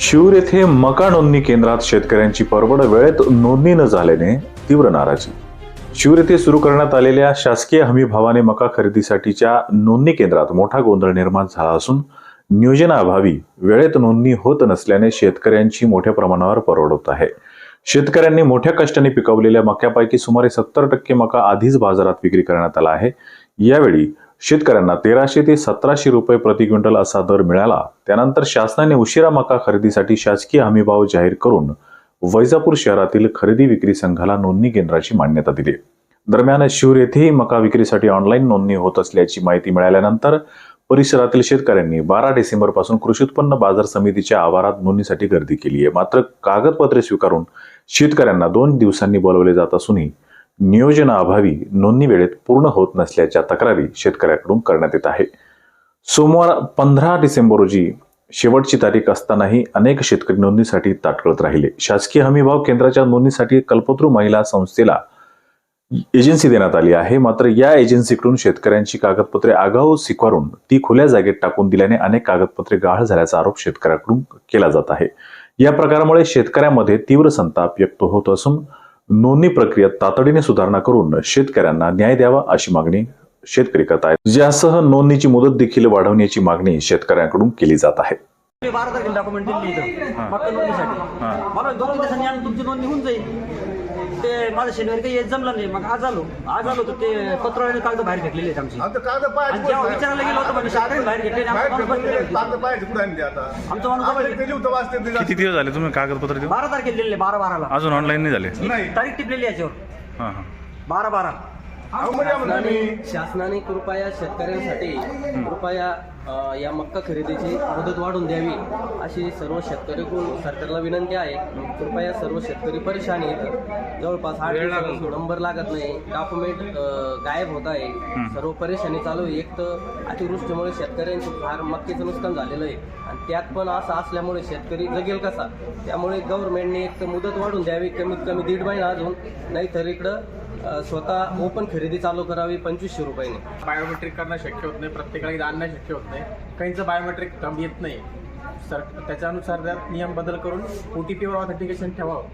शिवूर येथे मका नोंदणी केंद्रात शेतकऱ्यांची परवड वेळेत नोंदणी न झाल्याने तीव्र नाराजी. शिवूर येथे सुरू करण्यात आलेल्या शासकीय हमी भावाने मका खरेदीसाठीच्या नोंदणी केंद्रात मोठा गोंधळ निर्माण झाला असून नियोजनाअभावी वेळेत नोंदणी होत नसल्याने शेतकऱ्यांची मोठ्या प्रमाणावर परवड होत आहे. शेतकऱ्यांनी मोठ्या कष्टाने पिकवलेल्या मक्यापैकी सुमारे सत्तर टक्के मका आधीच बाजारात विक्री करण्यात आला आहे. यावेळी शेतकऱ्यांना तेराशे ते सतराशे रुपये प्रति क्विंटल असा दर मिळाला. त्यानंतर शासनाने उशिरा मका खरेदीसाठी शासकीय हमीभाव जाहीर करून वैजापूर शहरातील खरेदी विक्री संघाला नोंदणी केंद्राची मान्यता दिली. दरम्यान शिवर येथेही मका विक्रीसाठी ऑनलाईन नोंदणी होत असल्याची माहिती मिळाल्यानंतर परिसरातील शेतकऱ्यांनी बारा डिसेंबरपासून कृषी उत्पन्न बाजार समितीच्या आवारात नोंदणीसाठी गर्दी केली आहे. मात्र कागदपत्रे स्वीकारून शेतकऱ्यांना दोन दिवसांनी बोलवले जात असूनही नियोजनाअभावी नोंदणी वेळेत पूर्ण होत नसल्याच्या तक्रारी शेतकऱ्याकडून करण्यात येत आहे. सोमवार पंधरा डिसेंबर रोजी शेवटची तारीख असतानाही अनेक शेतकरी नोंदणीसाठी ताटकळत राहिले. शासकीय हमीभाव केंद्राच्या नोंदणीसाठी कल्पतरू महिला संस्थेला एजन्सी देण्यात आली आहे. मात्र या एजन्सीकडून शेतकऱ्यांची कागदपत्रे आगाऊ स्वीकारून ती खुल्या जागेत टाकून दिल्याने अनेक कागदपत्रे गाळ झाल्याचा आरोप शेतकऱ्याकडून केला जात आहे. या प्रकारामुळे शेतकऱ्यांमध्ये तीव्र संताप व्यक्त होत असून नोंदणी प्रक्रियेत तातडीने सुधारणा करून शेतकऱ्यांना न्याय द्यावा अशी मागणी शेतकरी करत आहेत. ज्यासह नोंदणीची मुदत देखील वाढवण्याची मागणी शेतकऱ्यांकडून केली जात आहे. बारा तारखेला डॉक्युमेंट दिली इथं. मक्का नोंदणीसाठी. मला दोन तीन दिवसांनी आणून तुमची नोंदणी होऊन जाईल. ते माझं शनिवारी काही येत जमलं नाही. मग आज आलो. आज आलो तर ते पत्राने कागद बाहेर घेतलेले आहेत आमची. आता कागद आणि पाहायचे विचारायला गेलो होतो म्हणजे बाहेर घेतले आणि आमचा माणूस बसलेला होता. कागद पाहायचे कुठे आणले आता? आमचा माणूस आम्हाला बसलेला. ते लिहून वाचते ते किती दिवस झाले तुम्ही कागदपत्र देऊन? बारा तारखेला दिलेले बारा बाराला. अजून ऑनलाईन नाही झाले? नाही. तारीख टिपलेली याच्यावर. हां हां. बारा बारा. शासनाने शासनाने कृपया शेतकऱ्यांसाठी कृपया अ, या मक्का खरेदीची मुदत वाढवून द्यावी अशी सर्व शेतकरीकडून सरकारला विनंती आहे. कृपया सर्व शेतकरी परेशान आहेत. जवळपास आठ दिवसापासून नंबर लागत नाही. डॉक्युमेंट गायब होत आहे. सर्व परेशानी चालू आहे. एक तर अतिवृष्टीमुळे शेतकऱ्यांचं फार मक्केचं नुकसान झालेलं आहे. आणि त्यात पण असं असल्यामुळे शेतकरी जगेल कसा? त्यामुळे गव्हर्नमेंटने एक तर मुदत वाढून द्यावी. कमीत कमी दीड महिना अजून. नाहीतर इकडं स्वतः ओपन खरेदी चालू करावी पंचवीसशे रुपयाने. बायोमेट्रिक करणं शक्य होत नाही प्रत्येकाला इथं आणणं शक्य होत नाही. काहींचं बायोमेट्रिक कमी येत नाही. सर त्याच्यानुसार त्यात नियम बदल करून ओ टी पीवर ऑथेंटिकेशन ठेवावं.